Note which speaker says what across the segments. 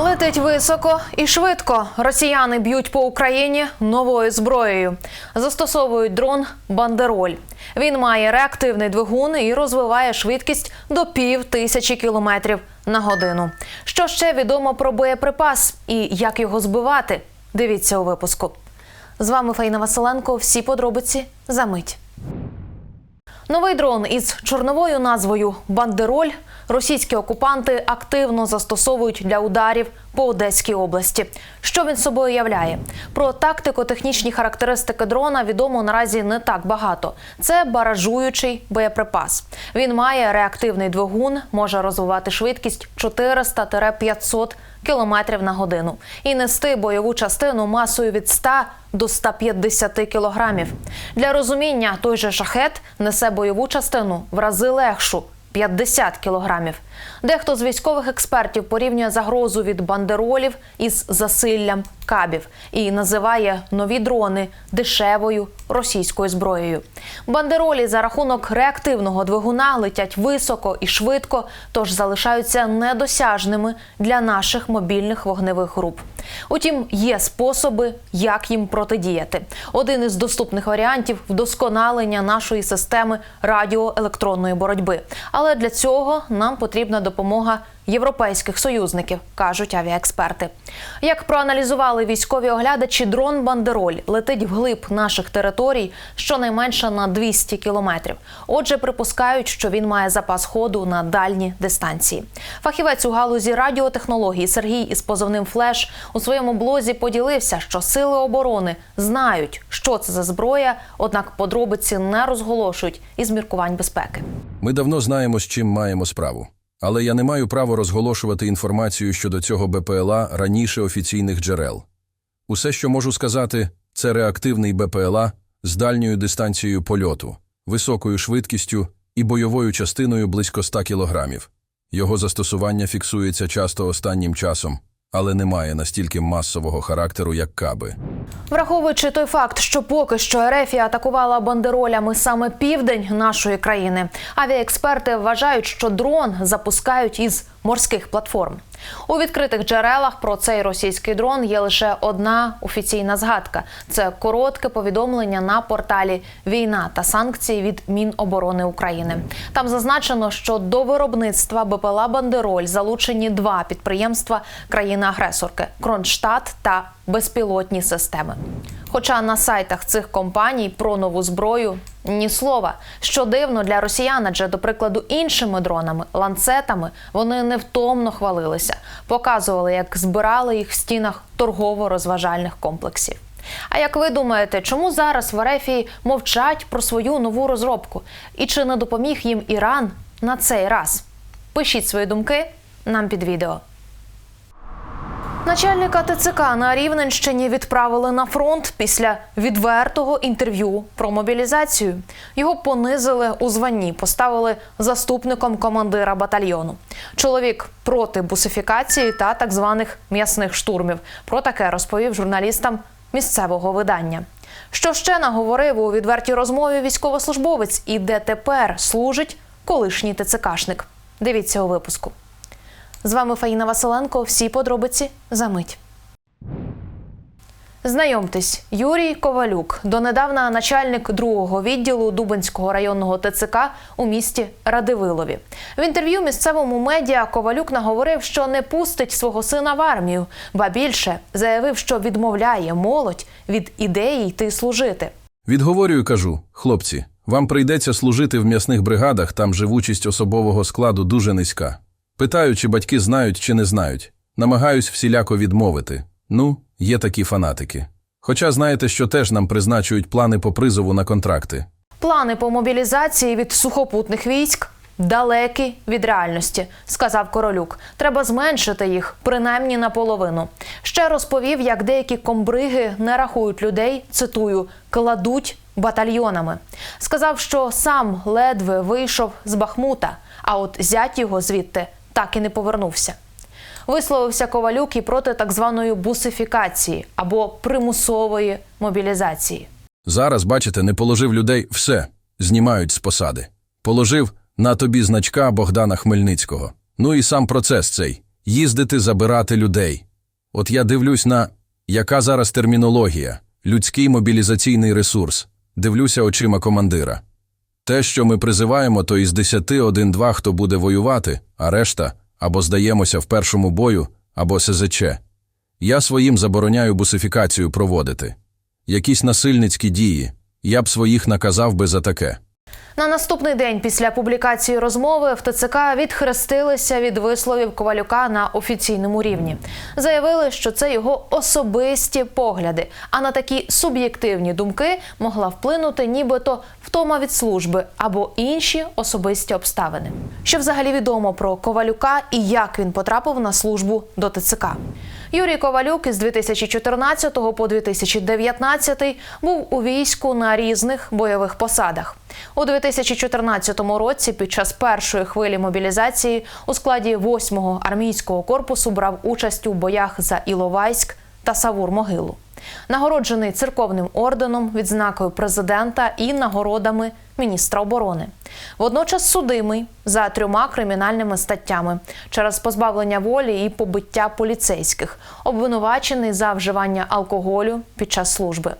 Speaker 1: Летить високо і швидко. Росіяни б'ють по Україні новою зброєю. Застосовують дрон Бандероль. Він має реактивний двигун і розвиває швидкість до пів тисячі кілометрів на годину. Що ще відомо про боєприпас і як його збивати? Дивіться у випуску. З вами Фаїна Василенко. Всі подробиці за мить. Новий дрон із чорновою назвою Бандероль російські окупанти активно застосовують для ударів по Одеській області. Що він собою являє? Про тактико-технічні характеристики дрона відомо наразі не так багато. Це баражуючий боєприпас. Він має реактивний двигун, може розвивати швидкість 400-500 кілометрів на годину і нести бойову частину масою від 100 до 150 кілограмів. Для розуміння той же шахет несе бойову частину в рази легшу 50 кілограмів. Дехто з військових експертів порівнює загрозу від бандеролів із засиллям кабів і називає нові дрони дешевою російською зброєю. Бандеролі за рахунок реактивного двигуна летять високо і швидко, тож залишаються недосяжними для наших мобільних вогневих груп. Утім, є способи, як їм протидіяти. Один із доступних варіантів вдосконалення нашої системи радіоелектронної боротьби. Але для цього нам потрібна допомога європейських союзників, кажуть авіаексперти. Як проаналізували військові оглядачі, дрон Бандероль летить вглиб наших територій щонайменше на 200 кілометрів. Отже, припускають, що він має запас ходу на дальні дистанції. Фахівець у галузі радіотехнологій Сергій із позовним Флеш у своєму блозі поділився, що сили оборони знають, що це за зброя, однак подробиці не розголошують із міркувань безпеки.
Speaker 2: Ми давно знаємо, з чим маємо справу. Але я не маю права розголошувати інформацію щодо цього БПЛА раніше офіційних джерел. Усе, що можу сказати, це реактивний БПЛА з дальньою дистанцією польоту, високою швидкістю і бойовою частиною близько 100 кілограмів. Його застосування фіксується часто останнім часом, але не має настільки масового характеру, як каби.
Speaker 1: Враховуючи той факт, що поки що Ерефія атакувала бандеролями саме південь нашої країни, авіаексперти вважають, що дрон запускають із морських платформ. У відкритих джерелах про цей російський дрон є лише одна офіційна згадка: це коротке повідомлення на порталі Війна та санкції від Міноборони України. Там зазначено, що до виробництва БПЛА Бандероль залучені два підприємства країни-агресорки Кронштадт та безпілотні системи. Хоча на сайтах цих компаній про нову зброю ні слова. Що дивно для росіян, адже, до прикладу, іншими дронами, ланцетами вони невтомно хвалилися, показували, як збирали їх в стінах торгово-розважальних комплексів. А як ви думаєте, чому зараз в Арефії мовчать про свою нову розробку? І чи не допоміг їм Іран на цей раз? Пишіть свої думки нам під відео. Начальника ТЦК на Рівненщині відправили на фронт після відвертого інтерв'ю про мобілізацію. Його понизили у званні, поставили заступником командира батальйону. Чоловік проти бусифікації та так званих м'ясних штурмів. Про таке розповів журналістам місцевого видання. Що ще наговорив у відвертій розмові військовослужбовець і де тепер служить колишній ТЦКшник? Дивіться у випуску. З вами Фаїна Василенко. Всі подробиці за мить. Знайомтесь, Юрій Ковалюк, донедавна начальник другого відділу Дубинського районного ТЦК у місті Радивилові. В інтерв'ю місцевому медіа Ковалюк наговорив, що не пустить свого сина в армію, ба більше заявив, що відмовляє молодь від ідеї йти служити.
Speaker 2: Відговорюю, кажу, хлопці, вам прийдеться служити в м'ясних бригадах, там живучість особового складу дуже низька. Питаю, чи батьки знають чи не знають. Намагаюсь всіляко відмовити. Ну, є такі фанатики. Хоча знаєте, що теж нам призначують плани по призову на контракти.
Speaker 1: Плани по мобілізації від сухопутних військ далекі від реальності, сказав Королюк. Треба зменшити їх принаймні наполовину. Ще розповів, як деякі комбриги не рахують людей. Цитую, кладуть батальйонами. Сказав, що сам ледве вийшов з Бахмута, а от зять його звідти так і не повернувся. Висловився Ковалюк і проти так званої бусифікації або примусової мобілізації.
Speaker 2: Зараз, бачите, не положив людей все, знімають з посади. Положив на тобі значка Богдана Хмельницького. Ну і сам процес цей. їздити забирати людей. От я дивлюсь на яка зараз термінологія, людський мобілізаційний ресурс, дивлюся очима командира. Те, що ми призиваємо, то із десяти один-два, хто буде воювати, а решта або здаємося в першому бою, або СЗЧ. Я своїм забороняю бусифікацію проводити. Якісь насильницькі дії. Я б своїх наказав би за таке.
Speaker 1: На наступний день після публікації розмови в ТЦК відхрестилися від висловів Ковалюка на офіційному рівні. Заявили, що це його особисті погляди, а на такі суб'єктивні думки могла вплинути нібито втома від служби або інші особисті обставини. Що взагалі відомо про Ковалюка і як він потрапив на службу до ТЦК? Юрій Ковалюк із 2014 по 2019 був у війську на різних бойових посадах. У 2014 році під час першої хвилі мобілізації у складі 8-го армійського корпусу брав участь у боях за Іловайськ та Савур-Могилу. Нагороджений церковним орденом, відзнакою президента і нагородами міністра оборони. Водночас судимий за трьома кримінальними статтями через позбавлення волі і побиття поліцейських, обвинувачений за вживання алкоголю під час служби.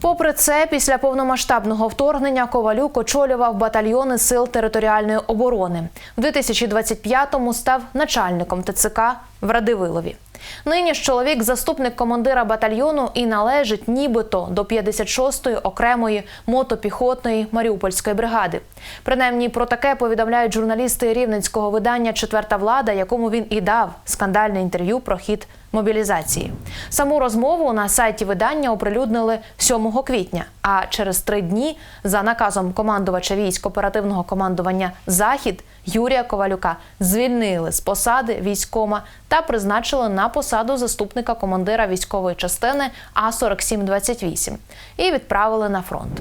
Speaker 1: Попри це, після повномасштабного вторгнення Ковалюк очолював батальйони сил територіальної оборони. В 2025-му став начальником ТЦК в Радивилові. Нині ж чоловік заступник командира батальйону і належить нібито до 56-ї окремої мотопіхотної Маріупольської бригади. Принаймні про таке повідомляють журналісти рівненського видання Четверта влада, якому він і дав скандальне інтерв'ю про хід мобілізації. Саму розмову на сайті видання оприлюднили 7 квітня. А через три дні за наказом командувача військ оперативного командування Захід Юрія Ковалюка звільнили з посади військома та призначили на посаду заступника командира військової частини А 4728 і відправили на фронт.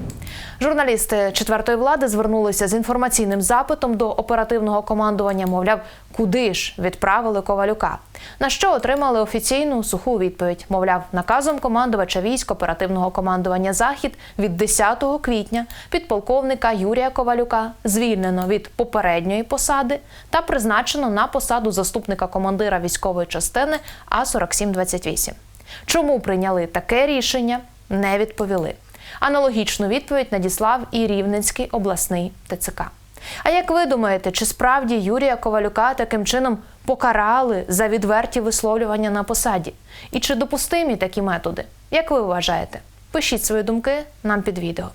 Speaker 1: Журналісти четвертої влади звернулися з інформаційним запитом до оперативного командування. Мовляв, куди ж відправили Ковалюка? На що отримали офіційну суху відповідь? Мовляв, наказом командувача військ оперативного командування Захід від 10 квітня підполковника Юрія Ковалюка звільнено від попередньої посади та призначено на посаду заступника командира військової частини А 4728 Чому прийняли таке рішення? Не відповіли. Аналогічну відповідь надіслав і Рівненський обласний ТЦК. А як ви думаєте, чи справді Юрія Ковалюка таким чином покарали за відверті висловлювання на посаді? І чи допустимі такі методи? Як ви вважаєте? Пишіть свої думки нам під відео.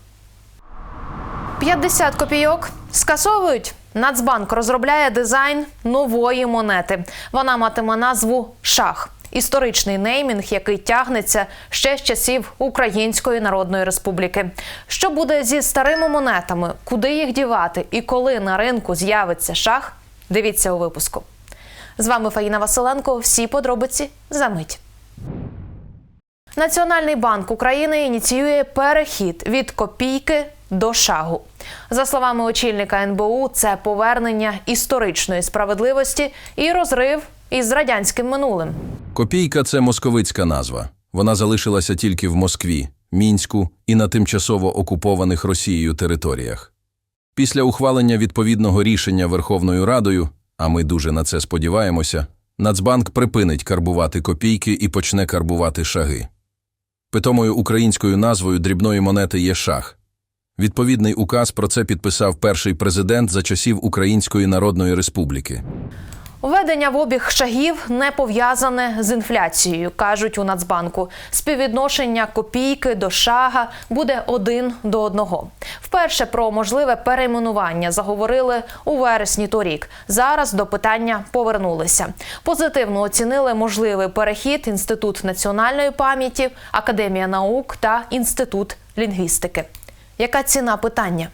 Speaker 1: 50 копійок скасовують. Нацбанк розробляє дизайн нової монети. Вона матиме назву Шах. Історичний неймінг, який тягнеться ще з часів Української Народної Республіки. Що буде зі старими монетами? Куди їх дівати і коли на ринку з'явиться шах? Дивіться у випуску. З вами Фаїна Василенко. Всі подробиці за мить. Національний банк України ініціює перехід від копійки до шагу. За словами очільника НБУ, це повернення історичної справедливості і розрив із радянським минулим.
Speaker 2: Копійка це московицька назва. Вона залишилася тільки в Москві, Мінську і на тимчасово окупованих Росією територіях. Після ухвалення відповідного рішення Верховною Радою, а ми дуже на це сподіваємося, Нацбанк припинить карбувати копійки і почне карбувати шаги. Питомою українською назвою дрібної монети є шах. Відповідний указ про це підписав перший президент за часів Української Народної Республіки.
Speaker 1: Введення в обіг шагів не пов'язане з інфляцією, кажуть у Нацбанку. Співвідношення копійки до шага буде один до одного. Вперше про можливе перейменування заговорили у вересні торік. Зараз до питання повернулися. Позитивно оцінили можливий перехід Інститут національної пам'яті, Академія наук та Інститут лінгвістики. Яка ціна питання?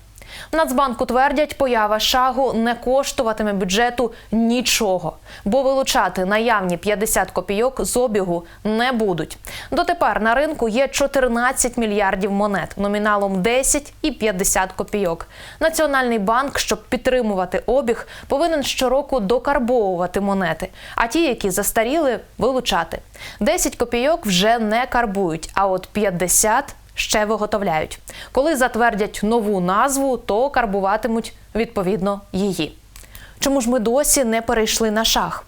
Speaker 1: В Нацбанку твердять, поява шагу не коштуватиме бюджету нічого, бо вилучати наявні 50 копійок з обігу не будуть. Дотепер на ринку є 14 мільярдів монет номіналом 10 і 50 копійок. Національний банк, щоб підтримувати обіг, повинен щороку докарбовувати монети, а ті, які застаріли, вилучати. 10 копійок вже не карбують, а от 50 ще виготовляють. Коли затвердять нову назву, то карбуватимуть відповідно її. Чому ж ми досі не перейшли на шах?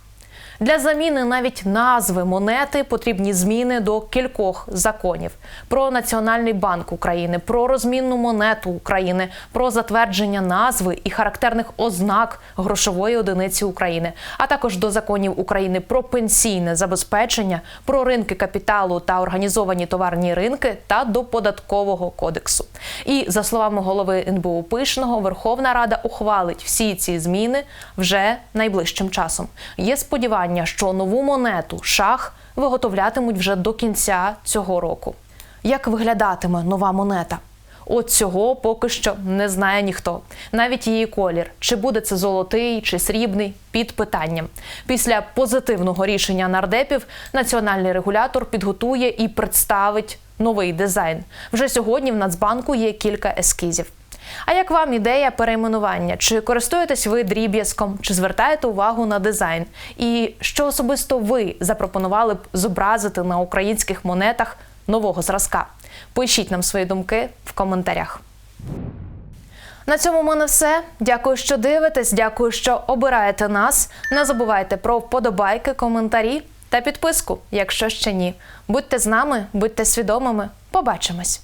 Speaker 1: Для заміни навіть назви монети потрібні зміни до кількох законів: про Національний банк України, про розмінну монету України, про затвердження назви і характерних ознак грошової одиниці України, а також до законів України про пенсійне забезпечення, про ринки капіталу та організовані товарні ринки та до податкового кодексу. І за словами голови НБУ Пишного, Верховна Рада ухвалить всі ці зміни вже найближчим часом. Є сподівання, що нову монету шах виготовлятимуть вже до кінця цього року. Як виглядатиме нова монета? От цього поки що не знає ніхто. Навіть її колір, чи буде це золотий чи срібний, під питанням. Після позитивного рішення нардепів національний регулятор підготує і представить новий дизайн. Вже сьогодні в Нацбанку є кілька ескізів. А як вам ідея перейменування? Чи користуєтесь ви дріб'язком, чи звертаєте увагу на дизайн? І що особисто ви запропонували б зобразити на українських монетах нового зразка? Пишіть нам свої думки в коментарях. На цьому в мене все. Дякую, що дивитесь. Дякую, що обираєте нас. Не забувайте про вподобайки, коментарі та підписку, якщо ще ні. Будьте з нами, будьте свідомими. Побачимось.